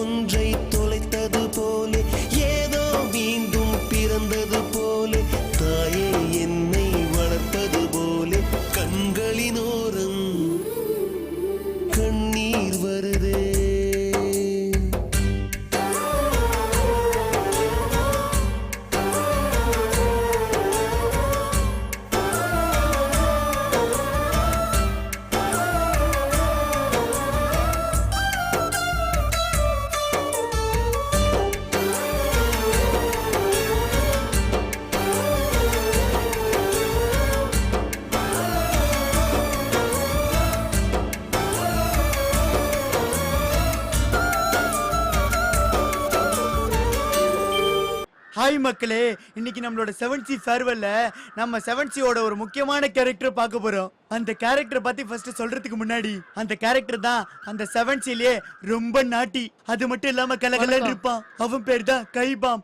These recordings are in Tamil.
ஒன்றை மக்களே இன்னைக்கு நம்மளோட செவன் சி ஃபேர்வெல்ல நம்ம செவன் சியோட ஒரு முக்கியமான கேரக்டர் பார்க்க போறோம். அந்த கேரக்டர் பத்தி ஃபர்ஸ்ட் சொல்றதுக்கு முன்னாடி அந்த கேரக்டர் தான் அந்த செவன் சிலே ரொம்ப நாட்டி அது மட்டும் இல்லாம கலகலன்னு இருப்பான். அவன் பேர் தான் கைபாம்.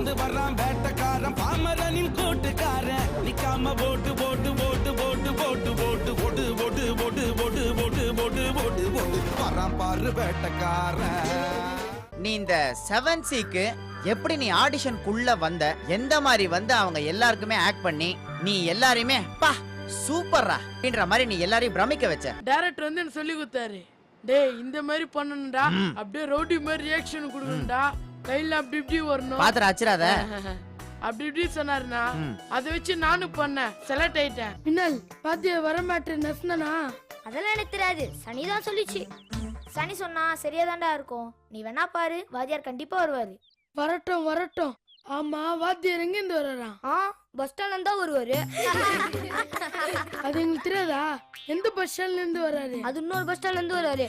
பறந்து வர்றான் வேட்டக்காரன் பாமரனின் கூட்டுக்காரன் நிக்காம போட்டு போட்டு போட்டு போட்டு போட்டு போட்டு போட்டு போட்டு போட்டு போட்டு போட்டு போட்டு போட்டு போட்டு வர்றான் பாரு வேட்டக்காரன் நீ இந்த செவன் சிக்கு எப்படி நீ ஆடிஷனுக்குள்ள வந்த எந்த மாதிரி வந்து அவங்க எல்லாருக்குமே ஆக்ட் பண்ணி நீ எல்லாரையுமே பா சூப்பர்ரா அப்படின்ற மாதிரி நீ எல்லாரையும் பிரமிக்க வச்ச டைரக்டர் வந்து எனக்கு சொல்லி கொடுத்தாரு டேய் இந்த மாதிரி பண்ணணும்டா அப்படியே ரவுடி மாதிரி ரியாக்ஷன் கொடுக்கணும்டா கையில அப்படி இப்படி வரணும். பாத்திர அச்சிராத அப்படி இப்படி சொன்னாருண்ணா. அதை வச்சு நானும் பண்ணேன். செலக்ட் ஆயிட்டேன். மின்னல் பாத்தியா வர மாட்டேன் நசுனா அதெல்லாம் எனக்கு தெரியாது. சனி தான் சொல்லிச்சு. சனி சொன்னா சரியாதான்டா இருக்கும். நீ வேணா பாரு. வாத்தியார் கண்டிப்பா வருவாரு. வரட்டும் வரட்டும். ஆமா வாத்தியார் எங்க இருந்து வர்றாராம்? ஆ பஸ் ஸ்டாண்ட்ல தான் வருவாரு. அது எங்களுக்கு தெரியாதா? எந்த பஸ் ஸ்டாண்ட்ல இருந்து வர்றாரு? அது இன்னொரு பஸ் ஸ்டாண்ட்ல இருந்து வருவாரு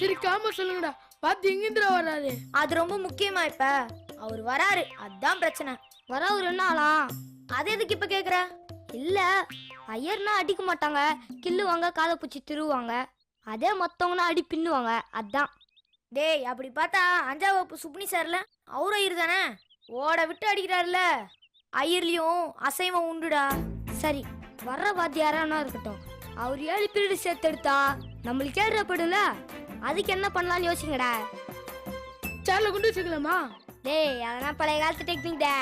சரி காம சொல்லுங்கடா. வாத்தி எங்க இருந்து வர்றாரு அது ரொம்ப முக்கியமா இப்ப. அவர் வராரு. அதான் பிரச்சனை. வர ஒரு ஆளாம் அது எதுக்கு இப்ப கேக்குற? இல்ல ஐயர்னா அடிக்க மாட்டாங்க. கில்லுவாங்க காதை பூச்சி திருவாங்க அதே மத்தவங்கன்னா அடி பின்னுவாங்க. அதான். டேய் அப்படி பார்த்தா அஞ்சாம் வகுப்பு சுப்னி சார்ல அவரும் ஐயர் தானே? ஓட விட்டு அடிக்கிறாருல. ஐயர்லயும் அசைவம் உண்டுடா. சரி வர்ற வாத்தியாரானா இருக்கட்டும். அவர் ஏழு பீரியட் சேர்த்து எடுத்தா நம்மளுக்கு ஏழுப்படும்ல அதுக்கு என்ன பண்ணலாம்னு யோசிங்கடா சேர்ல கொண்டு வச்சுக்கலாமா? டேய் அதெல்லாம் பழைய காலத்து டெக்னிக் டே.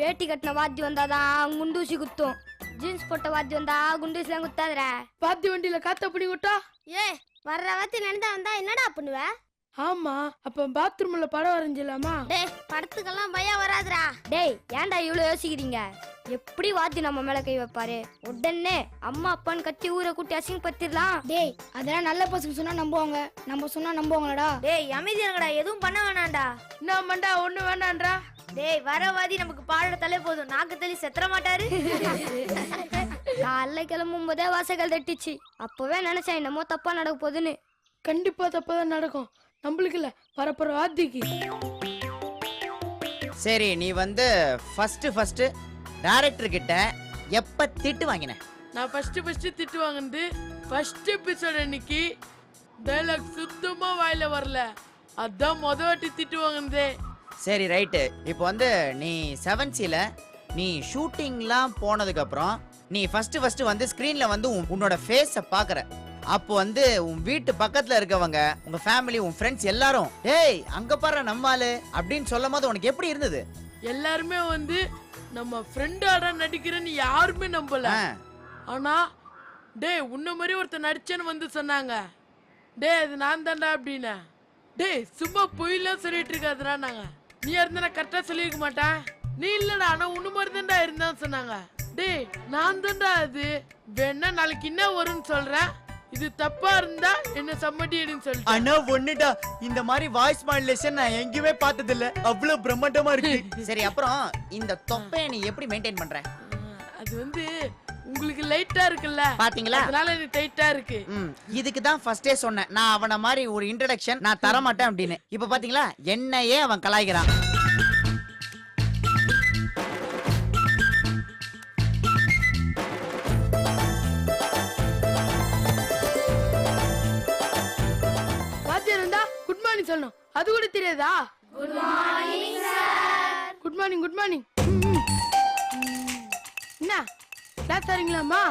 வேட்டி கட்டின வாத்தி வந்தாதான் குண்டூசி குத்தும். ஜீன்ஸ் போட்ட வாத்தி வந்தா குண்டூசிலாம் குத்தாதுடா. வாத்தி வண்டியில காத்த பிடி விட்டா? ஏ வர்ற வாத்தி நடந்தா வந்தா என்னடா பண்ணுவ? ஆமா அப்ப பாத்ரூம்ல படம் வரைஞ்சிடலாமா? டேய் படத்துக்கெல்லாம் பயம் வராதுடா. டேய் ஏன்டா இவ்வளவு யோசிக்கிறீங்க? எப்படி வாத்தி நம்ம மேல கை வைப்பாரு? உடனே அம்மா அப்பான்னு கத்தி ஊரை கூட்டி அசிங்கப்படுத்திடலாம். டேய் அதெல்லாம் நல்ல பசங்க சொன்னா நம்புவாங்க. நம்ம சொன்னா நம்புவாங்களாடா? டேய் அமைதியாங்கடா எதுவும் பண்ண வேணாம்டா. என்ன மண்டா ஒண்ணு வேண்டான்றா டேய் வரவாதி நமக்கு பாடத்தாலே போதும். நாக்கு தள்ளி செத்துற மாட்டாரு. காலைல கிளம்பும் போதே வாசகல் தட்டிச்சு. அப்பவே நினைச்சேன் என்னமோ தப்பா நடக்க போகுதுன்னு. கண்டிப்பா தப்பாதான் நடக்கும். நம்மளுக்கு இல்ல வரப்போற வாத்திக்கு சரி நீ வந்து ஃபர்ஸ்ட் ஃபர்ஸ்ட் டைரக்டர் கிட்ட எப்ப திட்டு வாங்கின? நான் ஃபர்ஸ்ட் ஃபர்ஸ்ட் திட்டு வாங்கினது ஃபர்ஸ்ட் எபிசோட் அன்னைக்கு டைலாக் சுத்தமா வாயில வரல. அதான் முத வாட்டி திட்டு வாங்கினதே. சரி ரைட்டு இப்போ வந்து நீ செவன் சில நீ ஷூட்டிங்லாம் போனதுக்கு அப்புறம் நீ ஃபர்ஸ்ட் ஃபர்ஸ்ட் வந்து ஸ்க்ரீன்ல வந்து உன்- உன்னோட ஃபேஸை பார்க்குற அப்போ வந்து உன் வீட்டு பக்கத்துல இருக்கவங்க உங்க ஃபேமிலி உன் ஃப்ரெண்ட்ஸ் எல்லாரும் டேய் அங்க பாரு நம்ம ஆளு அப்படின்னு சொல்லும் போது உனக்கு எப்படி இருந்தது? எல்லாருமே வந்து நம்ம ஃப்ரெண்டாடா நடிக்கிறேன்னு யாருமே நம்பல. ஆனா டேய் உன்ன மாதிரி ஒருத்தன் நடிச்சேன்னு வந்து சொன்னாங்க. டேய் அது நான் தான்டா அப்படின்னு. டேய் சும்மா பொய்லாம் சொல்லிட்டு இருக்காதுடா நாங்க. நீ இருந்தா கரெக்டா சொல்லியிருக்க மாட்டேன். நீ இல்லடா ஆனா உன்ன மாதிரி தான்டா இருந்தான்னு சொன்னாங்க. டேய் நான் தான்டா அது. வேணா நாளைக்கு என்ன வரும்னு சொல்றேன். இது தப்பா இருந்தா என்ன சம்மட்டிடுன்னு சொல்லிட்டு ஆனா ஒண்ணுடா. இந்த மாதிரி வாய்ஸ் மாடுலேஷன் நான் எங்கேயுமே பார்த்தது இல்ல அவ்வளவு பிரம்மாண்டமா இருக்கு. சரி அப்புறம் இந்த தொப்பையை நீ எப்படி மெயின்டைன் பண்ற? அது வந்து உங்களுக்கு லைட்டா இருக்குல்ல? பாத்தீங்களா? அதனால எனக்கு டைட்டா இருக்கு. ம் இதுக்கு தான் ஃபர்ஸ்டே சொன்னேன். நான் அவன மாதிரி ஒரு இன்ட்ரடக்ஷன் நான் தர மாட்டேன் அப்படின்னு. இப்போ பாத்தீங்களா? என்னையே அவன் கலாய்க்கிறான். மார்னிங் சொல்லணும். அது கூட தெரியாதா? Good morning good morning good morning என்ன? கிளாஸ் தரீங்களாமா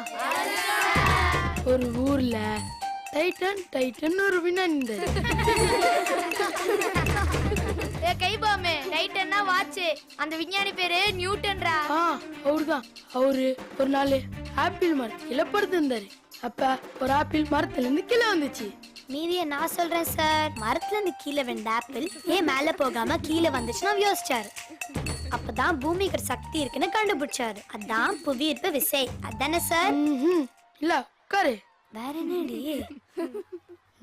ஒரு ஊர்ல டைட்டன் டைட்டன் ஒரு வினான் கைபாமே டைட்டன்னா வாட்ச். அந்த விஞ்ஞானி பேரு நியூட்டன்ரா ஆ அவருதான். அவரு ஒரு நாள் ஆப்பிள் கீழே படுத்திருந்தாரு அப்ப ஒரு ஆப்பிள் மரத்துல இருந்து கீழே வந்துச்சு. மீதிய நான் சொல்றேன் சார் மரத்துல இருந்து கீழே விழுந்த ஆப்பிள் ஏன் மேல போகாம கீழே வந்துச்சுன்னு யோசிச்சாரு. அப்பதான் பூமிக்கு சக்தி இருக்குன்னு கண்டுபிடிச்சாரு. அதான் புவியீர்ப்பு விசை. அதானே சார். இல்ல உட்காரு. வேற என்னடி?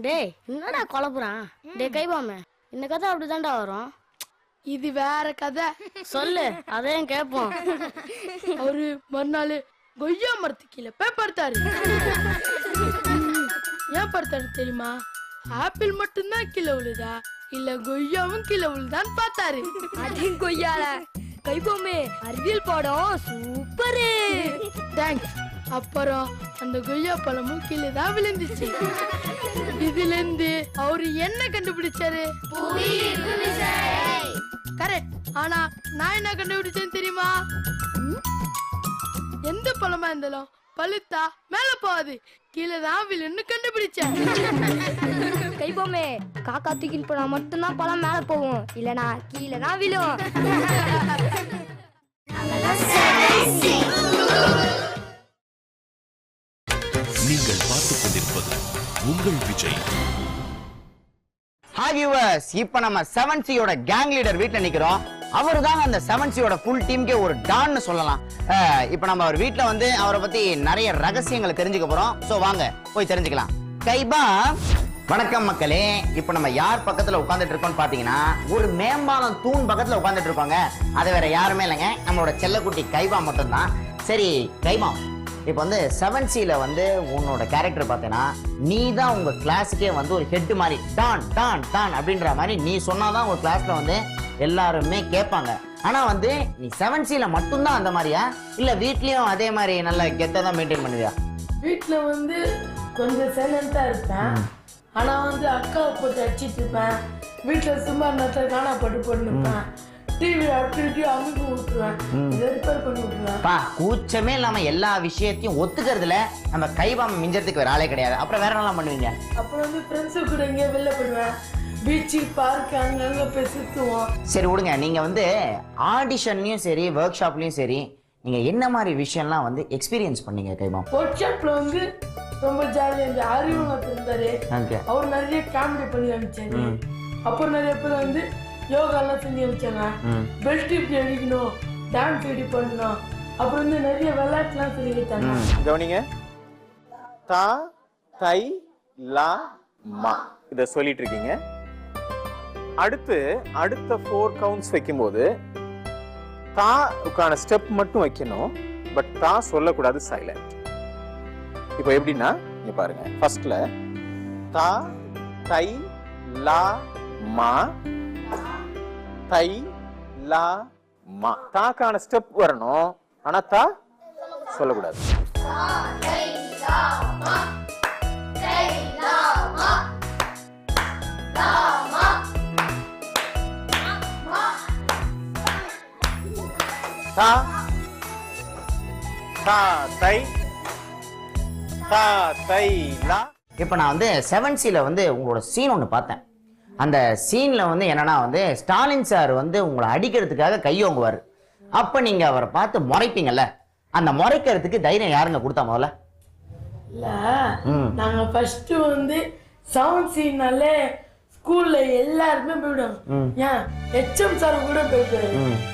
டேய் என்னடா குழப்புறான். டேய் கைபாமே இந்த கதை அப்படிதான்டா வரும். இது வேற கதை. சொல்லு அதையும் கேட்போம். அவரு மறுநாள் கொய்யா மரத்து கீழே போய் படுத்தாரு ஏன் படுத்தாரு தெரியுமா? ஆப்பிள் மட்டும்தான் கீழே விழுதா? இல்ல கொய்யாவும் கீழே விழுதான்னு பார்த்தாரு. அதையும் கொய்யால கைபாமே அறிவியல் பாடம் சூப்பரு. தேங்க்ஸ் அப்புறம் அந்த கொய்யா பழமும் கீழே தான் விழுந்துச்சு. இதுல இருந்து அவரு என்ன கண்டுபிடிச்சாரு? கரெக்ட் ஆனா நான் என்ன கண்டுபிடிச்சேன்னு தெரியுமா? எந்த பழமா இருந்தாலும் பழுத்தா மேல போகாது. கீழே தான் விழுன்னு கண்டுபிடிச்சேன். கைபாமே காக்கா தூக்கின்னு போனா மட்டும்தான் பழம் மேல போகும். இல்லனா கீழே தான் விழும். நீங்கள் பார்த்துக் கொண்டிருப்பது உங்கள் விஜய். ஹாய் வியூவர்ஸ் இப்போ நம்ம செவன் சியோட கேங் லீடர் வீட்டில் நிக்கிறோம். அவர் தான் அந்த செவன்சியோட ஃபுல் டீமுக்கே ஒரு டான்னு சொல்லலாம். இப்போ நம்ம அவர் வீட்டில் வந்து அவரை பத்தி நிறைய ரகசியங்களை தெரிஞ்சுக்க போறோம். ஸோ வாங்க போய் தெரிஞ்சுக்கலாம். கைபா வணக்கம் மக்களே. இப்போ நம்ம யார் பக்கத்துல உட்காந்துட்டு இருக்கோம்னு பாத்தீங்கன்னா ஒரு மேம்பாலம் தூண் பக்கத்துல உட்காந்துட்டு இருக்கோங்க. அது வேற யாருமே இல்லைங்க. நம்மளோட செல்லக்குட்டி கைபா மட்டும்தான். சரி கைபா இப்போ வந்து செவன் சில வந்து உன்னோட கேரக்டர் பார்த்தேன்னா நீ தான் உங்க கிளாஸுக்கே வந்து ஒரு ஹெட் மாதிரி டான் டான் டான் அப்படின்ற மாதிரி நீ சொன்னாதான் உங்க கிளாஸ்ல வந்து எல்லாருமே கேட்பாங்க. ஆனா வந்து நீ செவன் சில மட்டும்தான் அந்த மாதிரியா? இல்ல வீட்லயும் அதே மாதிரி நல்ல கெத்தா தான் மெயின்டைன் பண்ணுவியா? வீட்டுல வந்து கொஞ்சம் சைலண்டா இருப்பேன். ஆனா வந்து அக்காவை போட்டு அடிச்சிட்டு இருப்பேன். வீட்டுல சும்மா நேரத்தில் காணா போட்டு போட்டுருப்பேன் கூச்சமே இல்லாம எல்லா விஷயத்தையும் ஒத்துக்கிறதுல நம்ம கைவாம மிஞ்சறதுக்கு வேற ஆளே கிடையாது. அப்புறம் வேற என்னலாம் பண்ணுவீங்க? அப்புறம் வந்து ஃப்ரெண்ட்ஸு கூட எங்கேயோ வெளில போயிடுவேன். பீச்சு பார்க் அங்கங்க போய் சுற்றுவோம் சரி விடுங்க. நீங்க வந்து ஆடிஷன்லயும் சரி ஒர்க் ஷாப்லயும் சரி நீங்க என்ன மாதிரி விஷயம்லாம் வந்து எக்ஸ்பீரியன்ஸ் பண்ணீங்க ஒர்க் ஷாப்ல வந்து ரொம்ப ஜாலியாக இருந்துச்சு. அறிவுங்க இருந்தாரு. ஓகே. அவர் நிறைய காமெடி பண்ணி காமிச்சாரு. அப்புறம் நிறைய பேர் வந்து யோகாலாம் செஞ்சு காமிச்சாங்க ம். பெல்ட் இப்படி அடிக்கணும் டான்ஸ் இப்படி பண்ணணும். அப்புறம் வந்து நிறைய விளையாட்டுலாம் சொல்லி கொடுத்தாங்க கவனிங்க. தா தை லா மா. இத சொல்லிட்டு இருக்கீங்க. அடுத்து அடுத்த ஃபோர் கவுண்ட்ஸ் வைக்கும்போது தாவுக்கான ஸ்டெப் மட்டும் வைக்கணும். பட் தா சொல்லக்கூடாது சைலண்ட் இப்போ எப்படின்னா இங்க பாருங்க. ஃபர்ஸ்ட்ல தா தை லா மா. தை லா மா. தாக்கான ஸ்டெப் வரணும். ஆனா தா சொல்லக்கூடாது. தா தா தை தா தை லா. இப்போ நான் வந்து செவன் சியில் வந்து உங்களோட சீன் ஒன்று பார்த்தேன். அந்த சீனில் வந்து என்னன்னா வந்து ஸ்டாலின் சார் வந்து உங்களை அடிக்கிறதுக்காக கையோங்குவார். அப்போ நீங்கள் அவரை பார்த்து முறைப்பீங்கல்ல? அந்த முறைக்கிறதுக்கு தைரியம் யாருங்க கொடுத்தா முதல்ல? இல்ல. ம். நாங்க ஃபர்ஸ்ட் வந்து சவுண்ட் சீன்னாலே ஸ்கூல்ல எல்லாருமே போயிடுவாங்க. ஏன்? ஹெச்எம் சார் கூட போயிட்டாரு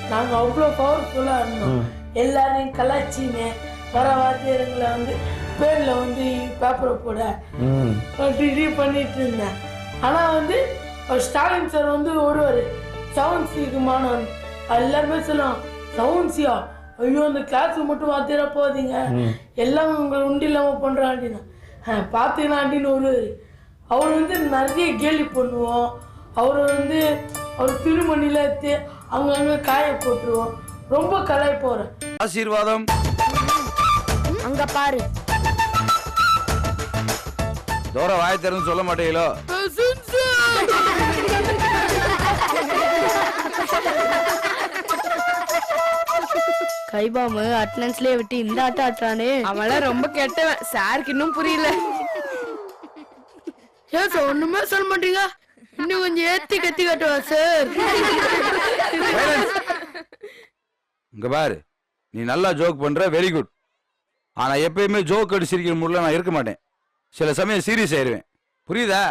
நாங்க அவ்வளோ பவர்ஃபுல்லா இருந்தோம். எல்லாரையும் கலாச்சின்னு வர வாத்தியாரங்களை வந்து பேர்ல வந்து பேப்பரை போட டிகிரி பண்ணிட்டு இருந்தேன். ஆனா வந்து அவர் ஸ்டாலின் சார் வந்து ஓடுவாரு சவுண்ட் சிக்கு மாணவன் எல்லாருமே சொல்லுவான் சவுண்ட் சியா? ஐயோ அந்த கிளாஸுக்கு மட்டும் வாத்தியாரா போகாதீங்க. எல்லாம் உங்களை உண்டு இல்லாம பண்றான் அப்படின்னா பார்த்தீங்கன்னா அப்படின்னு ஒரு அவர் வந்து நிறைய கேலி பண்ணுவோம். அவர் வந்து அவர் திருமணில எடுத்து அங்கங்க காய போட்டுருவோம். ரொம்ப கலாய் போறேன் ஆசீர்வாதம். அங்க பாரு. தோற வாய் திறந்து சொல்ல மாட்டீங்களோ? கைபாமு அட்டனன்ஸ்லயே விட்டு இந்த ஆட்டம் ஆட்டானே அவெல்லாம் ரொம்ப கெட்டவன். சாருக்கு இன்னும் புரியல. ஏன் சார் ஒண்ணுமே சொல்ல மாட்டீங்க? இன்னும் கொஞ்சம் ஏத்தி கத்தி காட்டுவா சார்? இங்க பாரு. நீ நல்லா ஜோக் பண்ற வெரி குட் ஆனா எப்பயுமே ஜோக் அடி சிரிக்கிற மூட்ல நான் இருக்க மாட்டேன். சில சமயம் சீரியஸ் ஆயிருவேன். புரியுதா?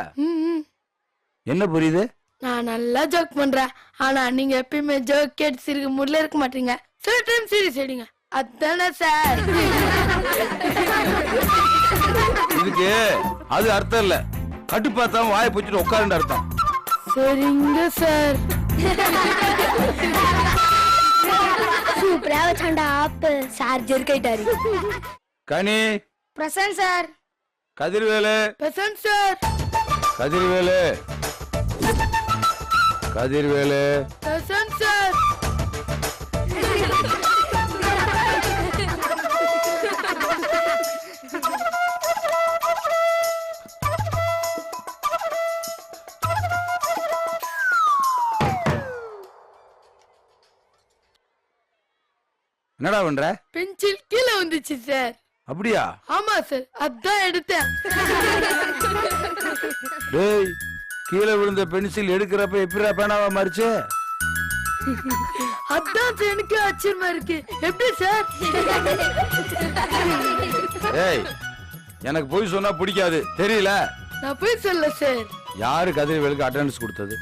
என்ன புரியுது? நான் நல்லா ஜோக் பண்றேன். ஆனா நீங்க எப்பயுமே ஜோக் கேட்டு சிரிக்க முடியல இருக்க மாட்டீங்க. சில டைம் சீரியஸ் ஆயிடுங்க அதானே சார். இதுக்கு அது அர்த்தம் இல்ல. கட்டுப்பாத்தாம வாயை பிடிச்சிட்டு உட்காருன்ற அர்த்தம். சரிங்க சார். சூப்பரா வச்சாண்டா ஆப்பு. Sir ஜெர்கைட்டாரு Kani. Present sir. Kathirvelu. Present sir. Kathirvelu. Kathirvelu sir என்னடா பண்ற? பென்சில் கீழே வந்துச்சு சார். அப்படியா? ஆமா சார். அதான் எடுத்தேன். டேய் கீழே விழுந்த பென்சில் எடுக்கிறப்ப எப்படிடா பேனாவா மாறிச்சு? அதான் எனக்கு ஆச்சரியமா இருக்கு. எப்படி சார் ஏய் எனக்கு பொய் சொன்னா பிடிக்காது. தெரியல? நான் போய் சொல்ல சார் யாரு கதிர்வேலுக்கு அட்டெண்டன்ஸ் கொடுத்தது?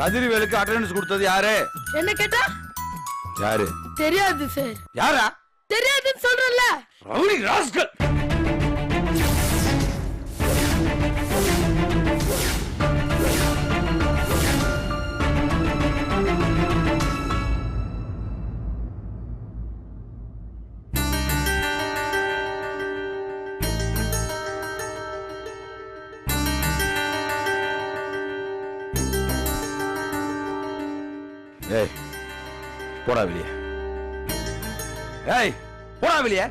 கதிர்வேலுக்கு அட்டெண்டன்ஸ் கொடுத்தது யாரு? என்ன கேட்டா? யாரு? தெரியாது சார் யாரா? தெரியாதுன்னு சொல்றேன்ல. Rowdy rascal. போடா வெளியே ஏய் போடா வெளியே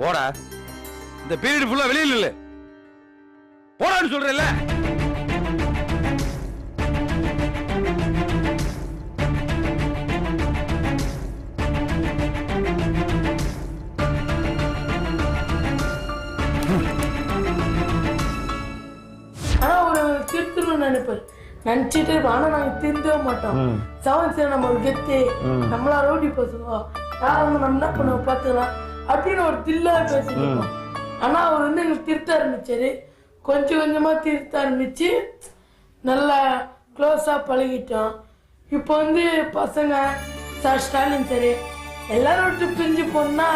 போடா. இந்த பீரியட் ஃபுல்லா வெளியில இல்ல போடான்னு சொல்றேன்ல. நினைச்சிட்டு இருப்போம் ஆனா நாங்க திருந்தவே மாட்டோம். செவன் சார் நம்ம ஒரு கெத்து நம்மளா ரோட்டி பசங்க யார் வந்து நம்ம என்ன பண்ணுவோம் பாத்துக்கலாம் அப்படின்னு ஒரு தில்லா இருப்போம். ஆனா அவர் வந்து எங்களுக்கு திருத்த ஆரம்பிச்சாரு. கொஞ்சம் கொஞ்சமா திருத்த ஆரம்பிச்சு நல்லா க்ளோஸா பழகிட்டோம். இப்போ வந்து பசங்க சார் ஸ்டாலின் சார் எல்லாரும் விட்டு பிரிஞ்சு போனா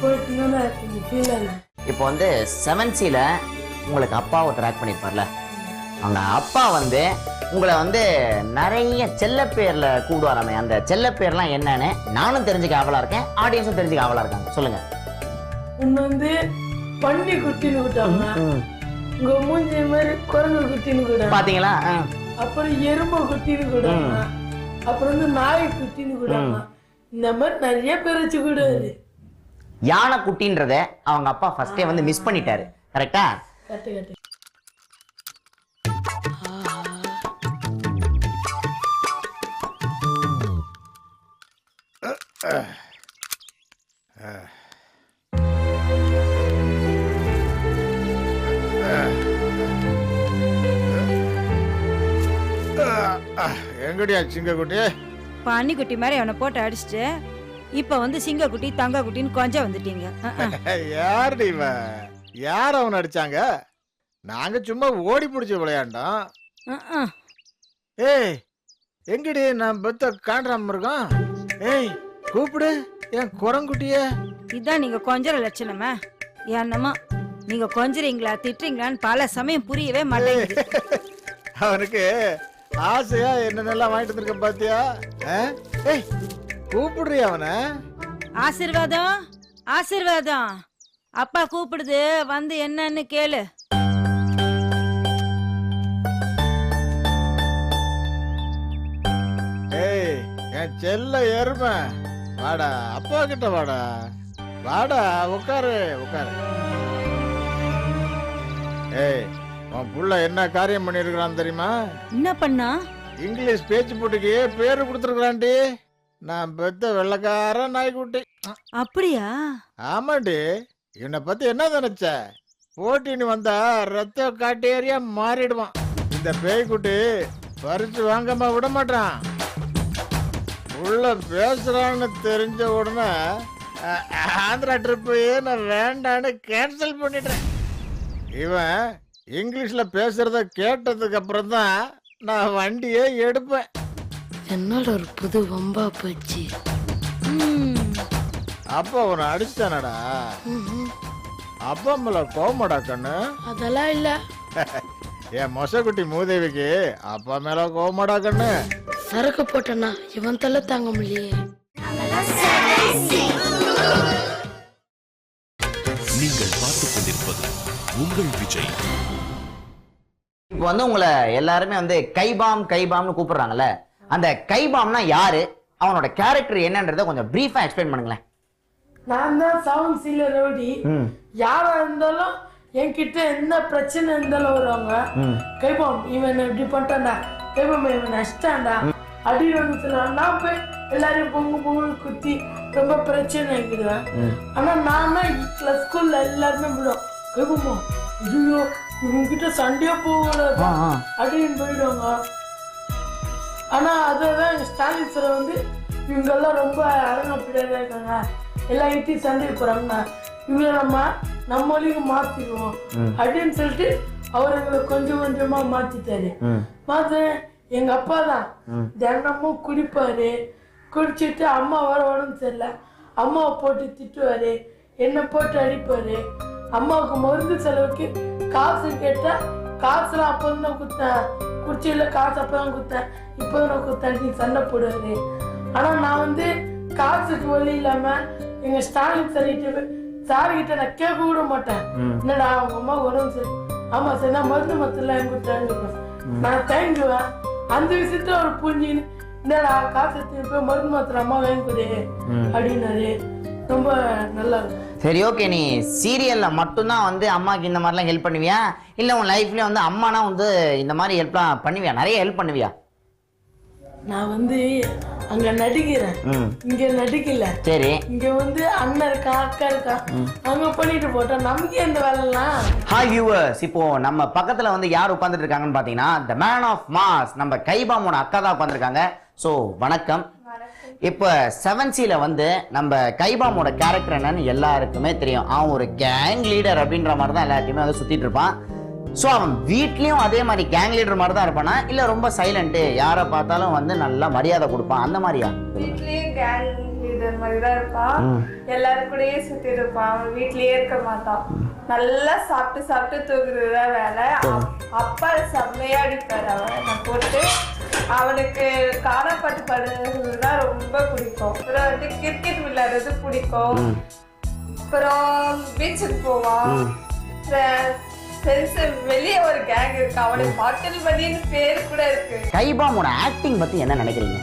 போயிட்டு கொஞ்சம் ஃபீல் ஆகுது இப்போ வந்து செவன் சில உங்களுக்கு அப்பாவை ட்ராக் பண்ணியிருப்பார்ல அவங்க அப்பா வந்து உங்களை வந்து நிறைய செல்ல பேர்ல கூப்பிடுவாராமே அந்த செல்ல பேர்லாம் என்னன்னு நானும் தெரிஞ்சுக்க ஆவலா இருக்கேன். ஆடியன்ஸும் தெரிஞ்சுக்க ஆவலா இருக்காங்க. சொல்லுங்க. ஒன்று வந்து பன்னி குட்டின்னு விட்டாங்க. உங்க மூஞ்சி மாதிரி குரங்கு குட்டின்னு கூட பாத்தீங்களா. அப்புறம் எறும்பு குட்டின்னு கூடாங்க அப்புறம் வந்து நாய் குட்டின்னு கூடாங்க இந்த மாதிரி நிறைய பேர் வச்சு கூடாது யானை குட்டின்றத அவங்க அப்பா ஃபர்ஸ்டே வந்து மிஸ் பண்ணிட்டாரு. கரெக்டா. எங்கடியா சிங்கக்குட்டி? பன்னிக்குட்டி மாதிரி அவனை போட்டு அடிச்சுட்டு இப்ப வந்து சிங்கக்குட்டி தங்க குட்டின்னு கொஞ்சம் வந்துட்டீங்க. அஹ், அஹ். யார் அவன் அடிச்சாங்க? நாங்க சும்மா ஓடி பிடிச்சி விளையாண்டோம். ஏய் எங்கடி நான் பெத்த காண்றாம இருக்கோம் ஏய் கூப்பிடு. என் குரங்குட்டிய. இதான் நீங்க கொஞ்சற லட்சணமா? என்னமோ நீங்க கொஞ்சறீங்களா திட்டுறீங்களான்னு பல சமயம் புரியவே மாட்டேங்குது. அவனுக்கு ஆசையா என்னென்னலாம் வாங்கிட்டு வந்திருக்கேன் பாத்தியா? ஏய் கூப்பிடுறியா அவனை? ஆசீர்வாதம் ஆசீர்வாதம். அப்பா கூப்பிடுது வந்து என்னன்னு கேளு. ஏய் என் செல்ல எருமை. வாடா அப்பா கிட்ட வாடா. வாடா உட்காரு உட்காரு ஏய் உன் புள்ள என்ன காரியம் பண்ணிருக்கிறான் தெரியுமா? என்ன பண்ணா? இங்கிலீஷ் பேச்சு போட்டிக்கு பேரு கொடுத்துருக்கான்டி நான் பெத்த வெள்ளக்கார நாய்க்குட்டி. அப்படியா? ஆமாண்டி. இவனை பத்தி என்ன நினைச்ச? போட்டின்னு வந்தா ரத்த காட்டேரியா மாறிடுவான். இந்த பேய்க்குட்டி பறிச்சு வாங்காம விட மாட்டான். உள்ள பேசுறான்னு தெரிஞ்ச உடனே ஆந்திரா ட்ரிப்பையே நான் வேண்டான்னு கேன்சல் பண்ணிட்டேன். இவன் இங்கிலீஷ்ல பேசுறத கேட்டதுக்கு அப்புறம் தான் நான் வண்டியே எடுப்பேன். என்னோட ஒரு புது வம்பா போச்சு? அப்பா உன்னை அடிச்சிட்டானடா. அப்பா மேல கோவமாடா கண்ணு. அதெல்லாம் இல்ல. என் மொசக்குட்டி மூதேவிக்கு அப்பா மேல கோவமாடா கண்ணு. சரக்கு போட்டனா இவன் தள்ள தாங்க முடியலையே. நீங்கள் பார்த்துக் கொண்டிருப்பது உங்கள் விஜய். இப்போ வந்து உங்களை எல்லாருமே வந்து கைபாம் கைபாம்னு கூப்பிடுறாங்கல்ல. அந்த கைபாம்னா யாரு? அவனோட கேரக்டர் என்னன்றதை கொஞ்சம் பிரீஃபா எக்ஸ்பிளைன் பண்ணுங்களேன். நான் தான் சவுண்ட் சீல ரவுடி. யாரா இருந்தாலும் என்கிட்ட என்ன பிரச்சனை இருந்தாலும் வருவாங்க. ம். கைபாம் இவன் இப்படி பண்ணிட்டான்டா? கைபாம் இவன் நஷ்டான்டா அடி வந்து நான் போய் எல்லாரையும் பொங்கு பொங்கு குத்தி ரொம்ப பிரச்சனை ஆகிடுவேன் ஆனா நான் தான் ஸ்கூல்ல எல்லாருமே விடும் கைபாமா ஐயோ இவங்கிட்ட சண்டையே போகக்கூடாது அப்படின்னு போயிடுவாங்க. ஆனா அதான் ஸ்டாலின் சார் வந்து இவங்க எல்லாம் ரொம்ப அரங்கப்பிள்ளையா இருக்காங்க. எல்லாம் இட்டி சண்டை போறாங்க இவங்கள நம்ம நம்ம வழிக்கு மாத்திடுவோம் அப்படின்னு சொல்லிட்டு அவர் எங்களை கொஞ்சம் கொஞ்சமா மாத்திட்டாரு. மாத்த எங்க அப்பா தான் தினமும் குடிப்பாரு. குடிச்சிட்டு அம்மா வர உடம்பு சரியில்லை. அம்மாவை போட்டு திட்டுவாரு. என்னை போட்டு அடிப்பாரு. அம்மாவுக்கு மருந்து செலவுக்கு காசு கேட்டா காசுலாம் அப்போ தான் குத்தேன் குடிச்சில காசு அப்போ தான் குத்தேன் இப்போ தான் குத்தேன் நீ சண்டை போடுவாரு. ஆனா நான் வந்து காசுக்கு வழி இல்லாம எங்க ஸ்டாலின் சரிட்டு சார் கிட்ட நான் கேட்க கூட மாட்டேன். என்னடா அவங்க அம்மா உடம்பு சரி ஆமா சரி நான் மருந்து மத்தெல்லாம் எங்க தேங்குவேன் நான் தேங்குவேன் அந்த விஷயத்துல ஒரு புரிஞ்சுன்னு என்னடா காசு எடுத்துட்டு போய் மருந்து மாத்திர அம்மா வாங்கி கொடு அப்படின்னாரு. ரொம்ப நல்லா இருக்கும் சரி ஓகே நீ சீரியல்ல மட்டும்தான் வந்து அம்மாக்கு இந்த மாதிரிலாம் ஹெல்ப் பண்ணுவியா? இல்ல உன் லைஃப்லயே வந்து அம்மானா வந்து இந்த மாதிரி ஹெல்ப்லாம் பண்ணுவியா? நிறைய ஹெல்ப் பண்ணுவியா? நான் வந்து அங்க நடிக்கிறேன். இங்க நடிக்கல. சரி. இங்க வந்து அண்ணன் இருக்கான் அக்கா இருக்கான் அங்க பண்ணிட்டு போட்டா நமக்கு எந்த வேலைலாம். ஹாய் வியூவர்ஸ் இப்போ நம்ம பக்கத்துல வந்து யார் உட்கார்ந்துட்டு இருக்காங்கன்னு பாத்தீங்கன்னா த மேன் ஆஃப் மாஸ் நம்ம கைபாமோட அக்கா தான் உட்காந்துருக்காங்க ஸோ வணக்கம். இப்போ செவன் சில வந்து நம்ம கைபாமோட கேரக்டர் என்னன்னு எல்லாருக்குமே தெரியும். அவன் ஒரு கேங் லீடர் அப்படின்ற மாதிரி தான் எல்லாத்தையுமே வந்து சுத்திட்டு இருப்பான். ஸோ அவன் வீட்லயும் அதே மாதிரி கேங் லீடர் மாதிரி தான் இருப்பானா? இல்ல ரொம்ப சைலண்ட் யாரை பார்த்தாலும் வந்து நல்லா மரியாதை கொடுப்பான்? அந்த மாதிரியா? லீடர் மாதிரி தான் இருப்பான். ம். எல்லாரும் கூடயே சுத்தி இருப்பான். அவன் வீட்லயே இருக்க மாட்டான். நல்லா சாப்பிட்டு சாப்பிட்டு தூக்குறது தான் வேலை. அப்- அப்பா செம்மையா அடிப்பார் அவன் நான் போட்டு அவனுக்கு காணாப்பாட்டு பாடுறது தான் ரொம்ப பிடிக்கும். அப்புறம் வந்து கிரிக்கெட் விளையாடுறது பிடிக்கும். அப்புறம் பீச்சுக்கு போவான். ஃப்ரெண்ட்ஸ் வெளியே ஒரு கேங் இருக்கு. அவனுக்கு பாட்டில் மணின்னு பேர் கூட இருக்கு. கைபாமோட ஆக்டிங் பத்தி என்ன நினைக்கிறீங்க?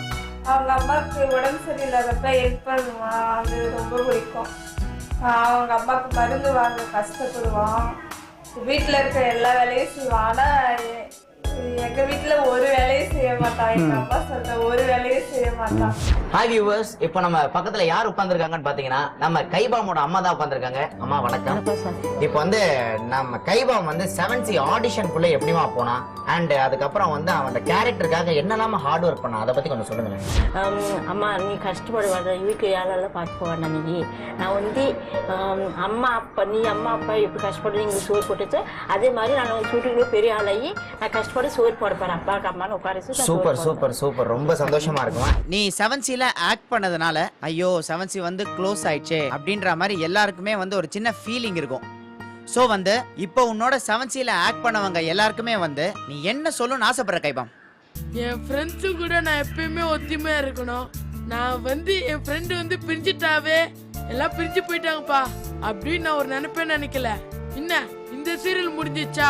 அவங்க அம்மாவுக்கு உடம்பு சரியில்லாதப்ப ஹெல்ப் பண்ணுவான் அது ரொம்ப பிடிக்கும். அவங்க அம்மாவுக்கு மருந்து வாங்க கஷ்டப்படுவான். வீட்டில் இருக்க எல்லா வேலையும் செய்வான். ஆனால் எங்க வீட்டில் ஒரு வேலையும் செய்ய மாட்டான் எங்க அம்மா சொல்ற ஒரு வேலையும் செய்ய மாட்டான் ஹாய் வியூவர்ஸ் இப்போ நம்ம பக்கத்துல யார் உட்கார்ந்திருக்காங்கன்னு பாத்தீங்கன்னா நம்ம கைபாமோட அம்மா தான் உட்கார்ந்திருக்காங்க. அம்மா வணக்கம். இப்போ வந்து நம்ம கைபாம் வந்து செவன் சி ஆடிஷனுக்குள்ள எப்படிமா போனா அண்ட் அதுக்கப்புறம் வந்து அவன் அந்த கேரக்டருக்காக என்னெல்லாம ஹார்ட் ஒர்க் பண்ணா அதை பத்தி கொஞ்சம் சொல்லுங்க அம்மா நீ கஷ்டப்படுவாத வீட்டில் யாரெல்லாம் பார்த்துக்குவாண்ணா நீ? நான் வந்து அம்மா அப்பா நீ அம்மா அப்பா எப்படி கஷ்டப்பட்டு நீங்கள் சோறு போட்டுச்சு அதே மாதிரி நான் ஷூட்டிங்கில் பெரிய ஆளாகி நான் கஷ்டப்பட்டு சோறு அப்பாவுக்கு உட்கார வச்சு நான் சோறு சூப்பர். சூப்பர் சூப்பர் ரொம்ப சந்தோஷமா இருக்கும்? நீ செவன் சில ஆக்ட் பண்ணதுனால ஐயோ செவன் சி வந்து க்ளோஸ் ஆயிடுச்சே அப்படின்ற மாதிரி எல்லாருக்குமே வந்து ஒரு சின்ன ஃபீலிங் இருக்கும். ஸோ வந்து இப்போ உன்னோட செவன் சில ஆக்ட் பண்ணவங்க எல்லாருக்குமே வந்து நீ என்ன சொல்லணும்னு ஆசைப்படுற கைபாம்? என் ஃப்ரெண்ட்ஸு கூட நான் எப்பயுமே ஒத்துமையா இருக்கணும். நான் வந்து என் ஃப்ரெண்டு வந்து பிரிஞ்சுட்டாவே எல்லாம் பிரிஞ்சு போயிட்டாங்கப்பா அப்படின்னு நான் ஒரு நினைப்பே நினைக்கல. என்ன? இந்த சீரியல் முடிஞ்சிச்சா?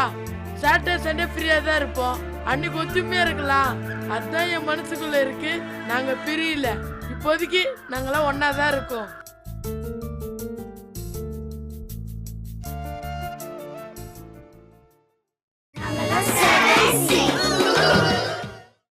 சாட்டர்டே சண்டே ஃப்ரீயாக தான் இருப்போம். அன்னைக்கு ஒத்துமையாக இருக்கலாம். அதுதான் என் மனசுக்குள்ளே இருக்கு. நாங்கள் பிரியல. இப்போதைக்கு நாங்களாம் ஒன்றா தான் இருக்கோம். Let's